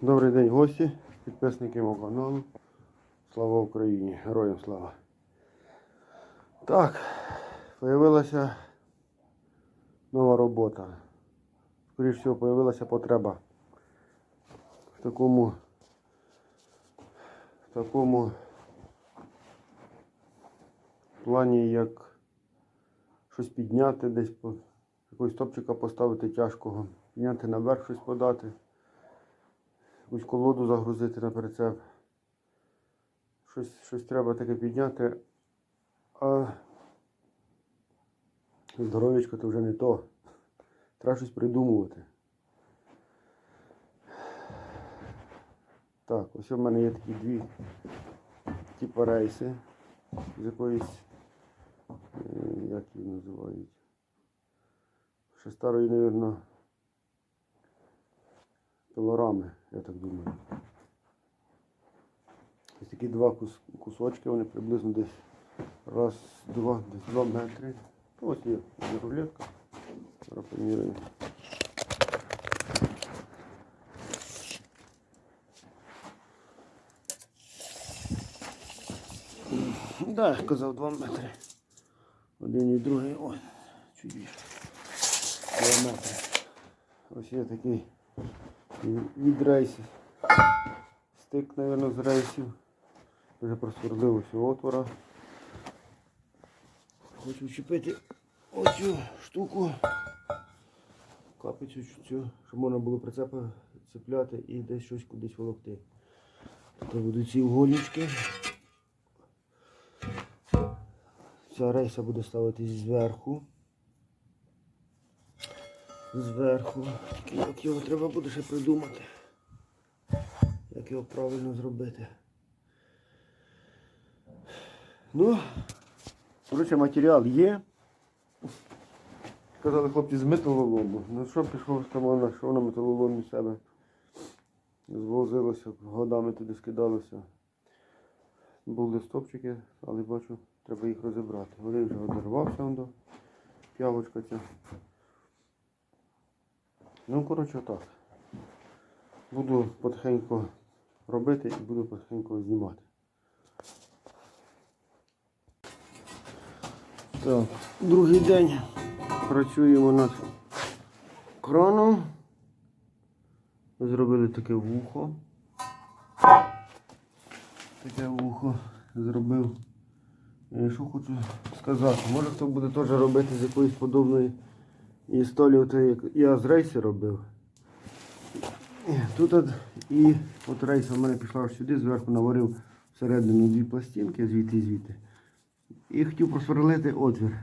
Добрий день, гості, підписники мого каналу. Слава Україні! Героям слава! Так, з'явилася нова робота. Скоріше всього, з'явилася потреба в такому в такому плані, як щось підняти десь по якогось топчика поставити тяжкого, підняти наверх щось подати якусь колоду загрузити на прицеп. Щось, щось треба таке підняти. А здоров'ячко то вже не то. Треба щось придумувати. Так, ось у мене є такі дві типу рейси з якоїсь, е, як її називають. Ще старої, мабуть, пилорами, я так думаю. Ось такі два кус- кусочки, вони приблизно десь раз, два, десь два метри. Ну, Ось є рулетка. Зараз. Да, я казав два метри. Один і другий. Ой, чуть більше. Два метри. Ось є такий від рейсів. Стик, мабуть, з рейсів. Вже просверлив отвора. Хочу вчепити оцю штуку. Капицю цю, щоб можна було прицепи цепляти і десь щось кудись волокти. Тут будуть ці угольнички. Ця рейса буде ставитись зверху. Зверху. Як його треба буде ще придумати. Як його правильно зробити. Ну, коротше, матеріал є. Казали хлопці з металолому. Ну що пішов там вона, що на металоломі себе звозилося, годами туди скидалося. Були стопчики, але бачу, треба їх розібрати. Один вже одірвався до п'явочка ця. Ну, коротше, так. Буду потихеньку робити і буду потихеньку знімати. Так, другий день працюємо над краном. Зробили таке вухо. Таке вухо зробив. Е, Що хочу сказати, може хто буде теж робити з якоїсь подобної от як я з рейсу робив. Тут от, і от рейс у мене пішла сюди, зверху наварив всередину дві пластинки, звідти і звідти. І хотів просверлити отвір.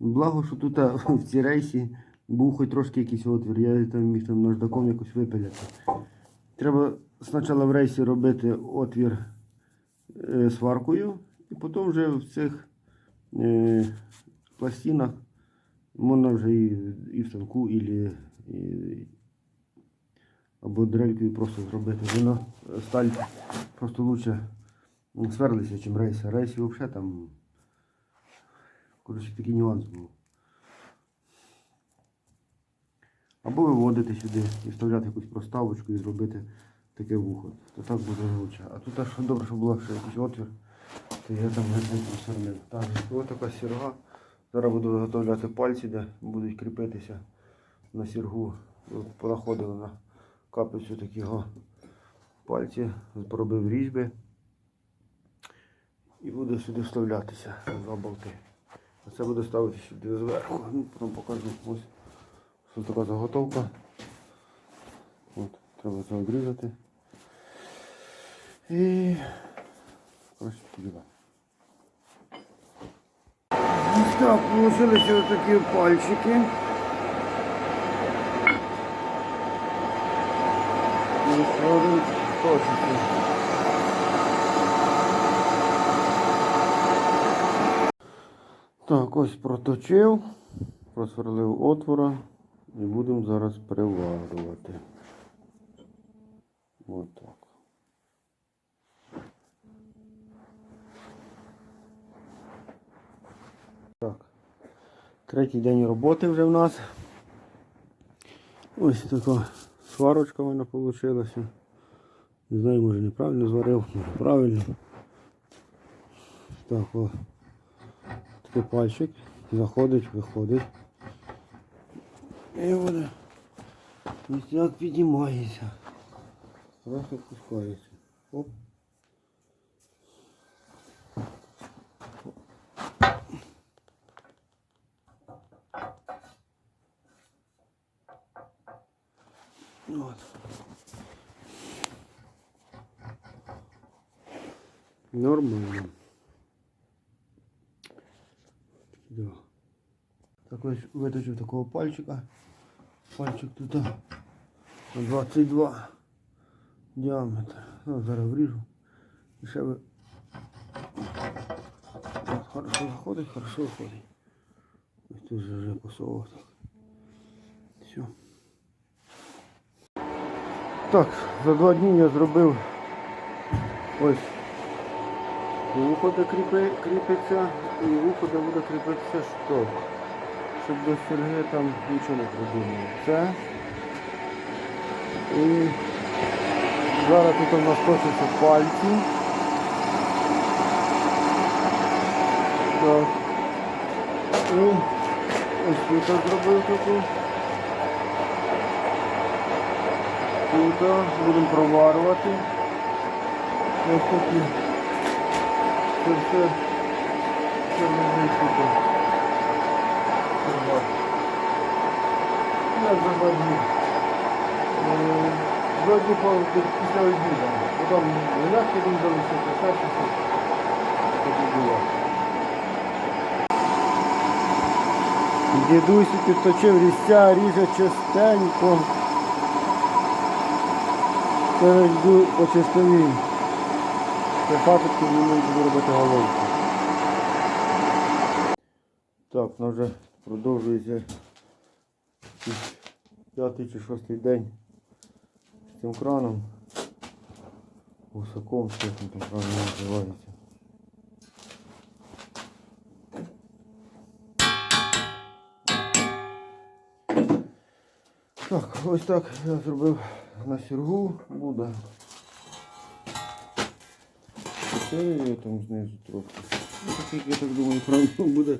Благо, що тут в цій рейсі був хоч трошки якийсь отвір. Я там міг там наждаком якось випиляти. Треба спочатку в рейсі робити отвір е, сваркою, і потім вже в цих е, пластинах можна вже і, і в станку, і, і, або дрелькою просто зробити. Воно е, сталь просто лучше сверлиться, ніж рейс. А рейсі взагалі там коротше, такий нюанс був. Або виводити сюди і вставляти якусь проставочку і зробити таке вухо. То так буде лучше. А тут аж добре, що було ще якийсь отвір, то я там не просверлив. Так, ось така сірга. Зараз буду виготовляти пальці, де будуть кріпитися на сіргу. Понаходили на капицю такого пальці, поробив різьби. І буде сюди вставлятися два болти. Це буде ставити сюди зверху. Ну, потім покажу. Ось ось така заготовка. От, треба це відрізати. І коротше діла. Ось так, вийшли ось такі пальчики. Один точки. Так, ось проточив, просверлив отвора і будемо зараз приварювати. Ось так. Так. Третій день роботи вже в нас. Ось така сварочка в мене вийшла. Не знаю, може неправильно зварив, може правильно. Так, о. Такий пальчик. Заходить, виходить. І воно ось як піднімається. Трохи опускається. Оп. От. Нормально. Да. Так ось виточив такого пальчика. Пальчик тут а, на 22 діаметр. Ну, зараз вріжу. І ще ви. От, хорошо заходить, хорошо виходить. Ось тут же вже посовував так. Все. Так, за два дні я зробив ось вухо, де кріпи, кріпиться, і вухо, де буде кріпитися шток. Щоб до серги там нічого не придумали. Це. І зараз тут у нас точаться пальці. Так. І ось тут зробив таку. Тут будемо проварювати. Ось такі. Це все. Це тут. Ага. Я заводив. Вроді по після обіду. Потім м'які різалися, писатися. Так було. Дідусь підточив різця, ріже частенько. Це йду по чистовій. Паточки мені буду робити головку. Так, ну вже продовжується п'ятий чи шостий день з цим краном. Гусаком, що він там правильно називається. Так, ось так я зробив на сіргу буде. Це там знизу трохи. Ну, такий, я так думаю, правильно буде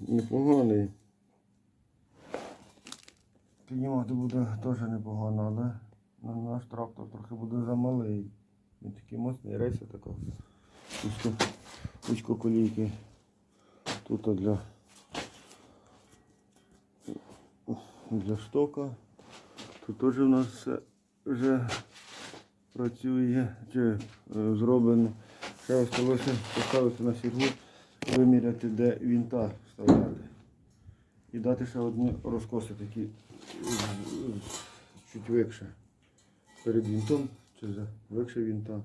непоганий. Піднімати буде теж непогано, але на наш трактор трохи буде замалий. Він такий моцний, рейса така. Узько колійки. Тут для, для штока. Тут теж у нас все вже працює, чи е, зроблено. Ще осталося поставити на сіргу, виміряти, де вінта вставляти. І дати ще одні розкоси такі е, чуть викше. Перед вінтом чи викше вінта.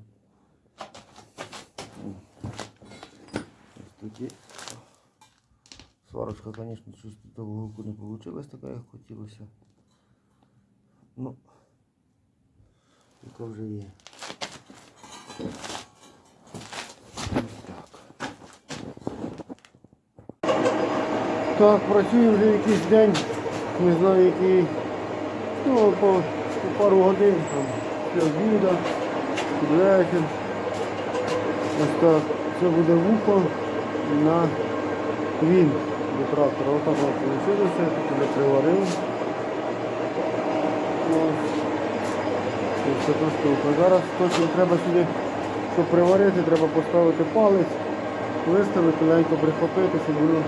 Ось такі. Сварочка, звісно, до вугу не вийшла така, як хотілося. Ну, яка вже є. Так. Так, працюю вже якийсь день, не знаю який, ну, по, по пару годин, там, після обіда, вечір. Ось так. Це буде вухо на вінт до трактора. Отак от вийшло, тут вже приварив. Це та штука. Зараз точно треба сюди, щоб приварити, треба поставити палець, виставити, легенько прихопити, щоб воно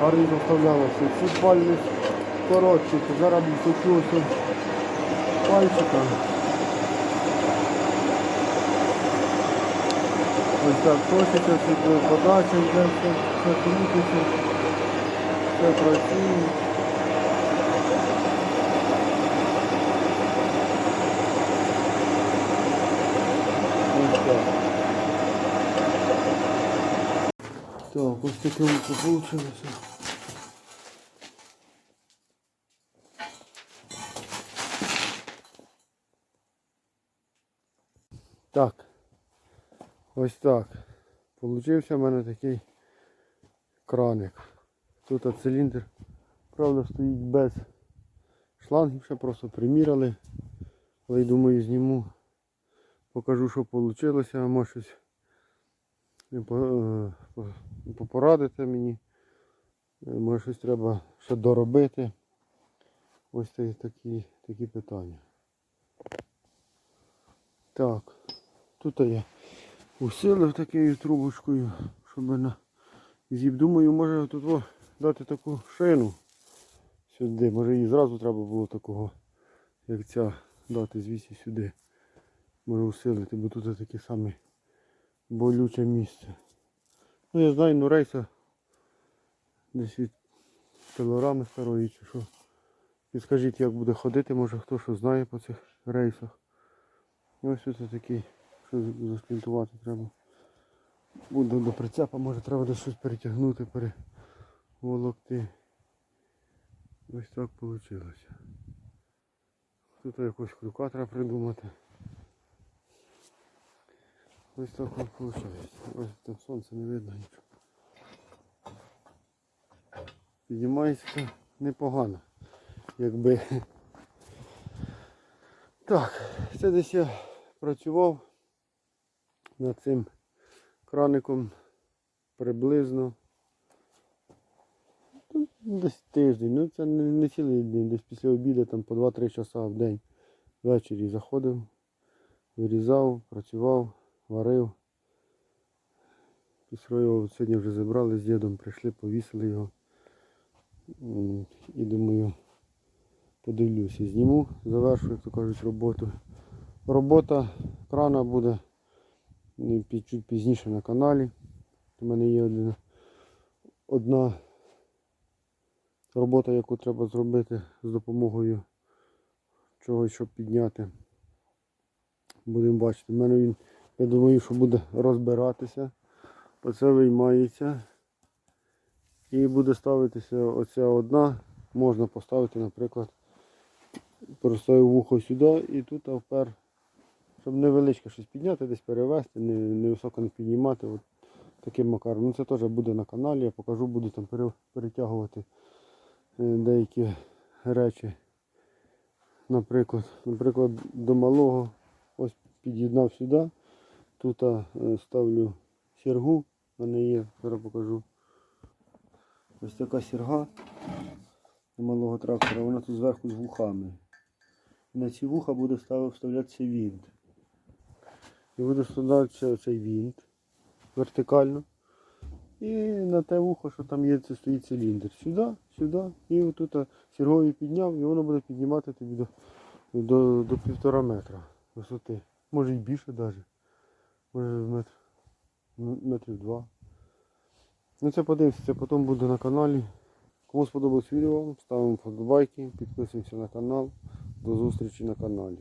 гарно вставлялося. Ці пальці коротші, зараз точу ось пальчика. Ось так точиться, подача йде, все крутиться, все працює. Ось так. Ось таке вийшло. Так. Ось так. Получився в мене такий краник. Тут циліндр, правда, стоїть без шлангів, ще просто приміряли. Але й думаю зніму. Покажу, що вийшло, а може щось по- по- попорадите мені. Е, Може щось треба ще доробити. Ось такі, такі питання. Так, тут я усилив такою трубочкою, щоб на зіб. Думаю, може тут дати таку шину сюди. Може її зразу треба було такого, як ця, дати звідси сюди. Може усилити, бо тут таке саме болюче місце. Ну я знаю, ну рейса десь від пилорами старої чи що. Підскажіть, як буде ходити, може хто що знає по цих рейсах. І ось тут такий, що засплінтувати треба. Буде до прицепа, може треба десь щось перетягнути, переволокти. Ось так вийшло. Тут якось крюка треба придумати. Ось так от виходить. Ось там сонце не видно нічого. Піднімається непогано. Якби. Так, це десь я працював над цим краником приблизно. ну, Десь тиждень, ну це не, не цілий день, десь після обіду там по 2-3 часа в день ввечері заходив, вирізав, працював, варив. Після його сьогодні вже забрали з дідом, прийшли, повісили його. І думаю, подивлюся, зніму, завершу, як то кажуть, роботу. Робота крана буде е, чуть пізніше на каналі. У мене є одна, одна робота, яку треба зробити з допомогою чогось, щоб підняти. Будемо бачити. У мене він, я думаю, що буде розбиратися. Оце виймається. І буде ставитися оця одна. Можна поставити, наприклад, поставив вухо сюди і тут впер, щоб невеличке щось підняти, десь перевести, не, не високо не піднімати. От таким макаром. Ну це теж буде на каналі, я покажу, буду там перетягувати е, деякі речі. Наприклад, наприклад, до малого ось під'єднав сюди. Тут е, ставлю сіргу, в мене є, зараз покажу. Ось така сірга малого трактора, вона тут зверху з вухами. На ці вуха буде вставлятися вінт. І буде вставлятися оцей вінт вертикально. І на те вухо, що там є, це стоїть циліндр. Сюди, сюди. І отут а, сіргою підняв, і воно буде піднімати тобі до, до, до півтора метра висоти. Може і більше навіть. Може метр, метрів два. Ну це подивимося, це потім буде на каналі. Кому сподобалось відео, ставимо вподобайки, підписуємося на канал. До зустрічі на каналі.